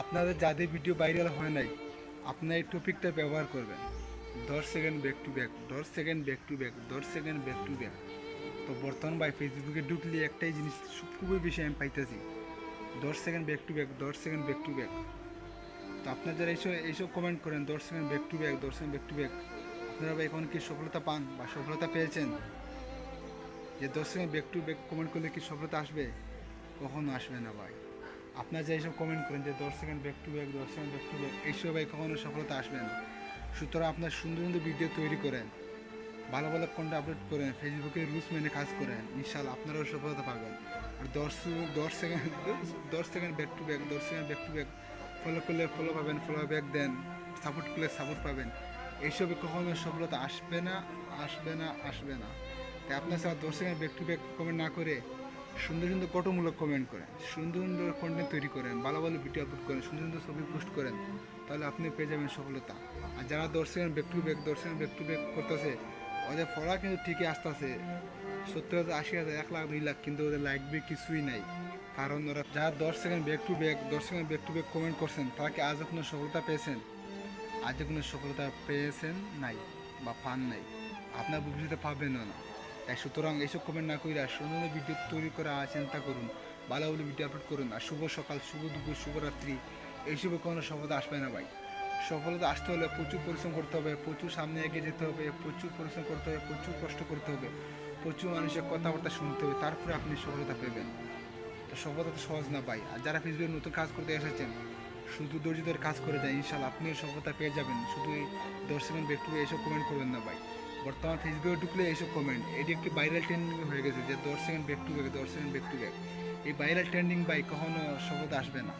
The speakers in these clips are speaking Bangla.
আপনাদের যাদের ভিডিও ভাইরাল হয় নাই, আপনার এই টপিকটা ব্যবহার করবেন। দশ সেকেন্ড ব্যাক টু ব্যাক দশ সেকেন্ড ব্যাক টু ব্যাক দশ সেকেন্ড ব্যাক টু ব্যাক তো বর্তমান ভাই ফেসবুকে ঢুকলে একটাই জিনিস খুবই বেশি আমি পাইতেছি। দশ সেকেন্ড ব্যাক টু ব্যাক দশ সেকেন্ড ব্যাক টু ব্যাক তো আপনারা যারা এইসব এইসব কমেন্ট করেন, দশ সেকেন্ড ব্যাক টু ব্যাক দশ সেকেন্ড ব্যাক টু ব্যাক আপনারা ভাই এখন কি সফলতা পান বা সফলতা পেয়েছেন? যে দশ second back to back comment করলে কি সফলতা আসবে? কখনো আসবে না ভাই। আপনার যে এইসব কমেন্ট করেন যে দশ সেকেন্ড ব্যাক টু ব্যাক দশ সেকেন্ড ব্যাক টু ব্যাক এইসব কখনো সফলতা আসবে না। সুতরাং আপনার সুন্দর সুন্দর ভিডিও তৈরি করেন, ভালো ভালো কন্টেন্ট আপলোড করেন ফেসবুকে রুলস মেনে কাজ করেন ইনশাল্লাহ আপনারাও সফলতা পাবেন। আর দশ দশ সেকেন্ড দশ সেকেন্ড ব্যাক টু ব্যাক দশ second back to back follow করলে ফলো পাবেন ফলো ব্যাক দেন সাপোর্ট করলে সাপোর্ট পাবেন। এইসবে কখনো সফলতা আসবে না আসবে না আসবে না। তাই আপনার সাথে দশ second back to back comment না করে সুন্দর সুন্দর কটমূলক কমেন্ট করেন, সুন্দর সুন্দর কন্টেন্ট তৈরি করেন, ভালো ভালো ভিডিও আপলোড করেন, সুন্দর সুন্দর ছবি পোস্ট করেন, তাহলে আপনি পেয়ে যাবেন সফলতা। আর যারা second back to back second back to back করতেছে, ওদের ফলা কিন্তু ঠিকই আসতেছে। সত্তর হাজার, আশি হাজার, এক লাখ, দুই লাখ, কিন্তু ওদের লাইক বি কিছুই নাই। কারণ ওরা যারা দশ সেকেন্ড ব্যাক টু ব্যাক দশ second back to back comment করছেন, তারা কি আজ কোনো সফলতা পেয়েছেন? আজও কোনো সফলতা পেয়েছেন? নাই, বা পান নাই। আপনার ভবিষ্যতে পাবেনও না। তাই সুতরাং এইসব কমেন্ট না করে সুন্দর ভিডিও তৈরি করা চিন্তা করুন, ভালো ভালো ভিডিও আপলোড করুন, আর শুভ সকাল, শুভ দুপুর শুভরাত্রি এইসবে কোনো সফলতা আসবে না ভাই। সফলতা আসতে হলে প্রচুর পরিশ্রম করতে হবে, প্রচুর সামনে এগিয়ে যেতে হবে, প্রচুর পরিশ্রম করতে হবে, প্রচুর কষ্ট করতে হবে, প্রচুর মানুষের কথাবার্তা শুনতে হবে, তারপরে আপনি সফলতা পেবেন। তো সফলতা তো সহজ না ভাই, আর যারা ফেসবুকে নতুন কাজ করতে এসেছেন, শুধু দর্জিদের কাজ করে যায় ইনশাল্লাহ আপনিও সফলতা পেয়ে যাবেন, শুধু এই দশ সেকেন্ড ব্যক্তি এইসব কমেন্ট করবেন না ভাই। বর্তমান ফেসবুকে ঢুকলে এইসব কমেন্ট এটি একটি ভাইরাল ট্রেন্ডিং হয়ে গেছে যে দশ সেকেন্ড ব্যাক টু ব্যাক দশ সেকেন্ড ব্যাক টু ব্যাক এই ভাইরাল ট্রেন্ডিং বাই কখনো সফলতা আসবে না।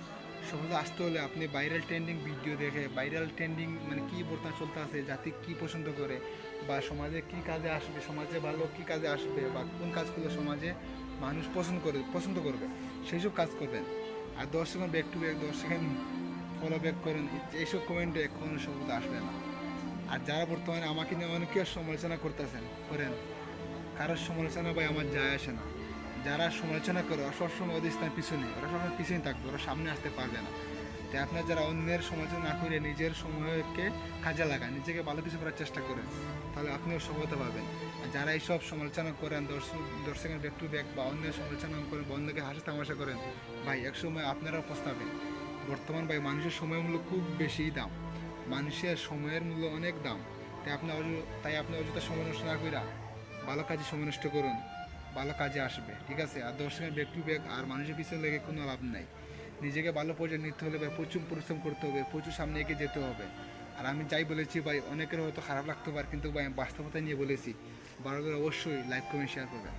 সফলতা আসতে হলে আপনি ভাইরাল ট্রেন্ডিং ভিডিও দেখে ভাইরাল ট্রেন্ডিং মানে কী বর্তমান চলতে আছে, জাতি কি পছন্দ করে, বা সমাজে কি কাজে আসবে, সমাজে ভালো কি কাজে আসবে, বা কোন কাজ করলে সমাজে মানুষ পছন্দ করে, পছন্দ করবে সেই সব কাজ করবেন। আর দশ সেকেন্ড ব্যাক টু ব্যাক দশ সেকেন্ড ফলো ব্যাক করেন এইসব কমেন্টে কখনো সফলতা আসবে না। আর যারা বর্তমানে আমাকে নিয়ে অনেকে সমালোচনা করতেছেন, করেন। কারোর সমালোচনা ভাই আমার যায় আসে না। যারা সমালোচনা করে, ওরা সবসময় ওদের স্থান পিছনে ওরা সবসময় পিছনে থাকবে, ওরা সামনে আসতে পারবে না। তাই আপনার যারা অন্যের সমালোচনা না করে নিজের সময়কে কাজে লাগান, নিজেকে ভালো কিছু করার চেষ্টা করেন, তাহলে আপনিও সফলতা পাবেন। আর যারা এইসব সমালোচনা করেন দর্শক দর্শকের ব্যাক টু ব্যাক বা অন্যের সমালোচনা করেন বা অন্যকে হাসি তামাশা করেন, ভাই, একসময় আপনারাও পস্তাবেন। বর্তমান ভাই, মানুষের সময় মূল্য খুব বেশি দাম। মানুষের সময়ের মূল্য অনেক দাম। তাই আপনি তাই আপনি অযথা সময় নষ্ট না কইরা ভালো কাজে সময় নষ্ট করুন। ভালো কাজে আসবে, ঠিক আছে? আর দর্শকের ব্যাক টু ব্যাক আর মানুষের পিছনে লেগে কোনো লাভ নাই। নিজেকে ভালো পর্যায়ে নিতে হলে ভাই প্রচুর পরিশ্রম করতে হবে, প্রচুর সামনে এগিয়ে যেতে হবে। আর আমি যাই বলেছি ভাই, অনেকের হয়তো খারাপ লাগতে পারে, কিন্তু ভাই আমি বাস্তবতা নিয়ে বলেছি। ভালো করে অবশ্যই লাইক কমেন্ট শেয়ার করবেন।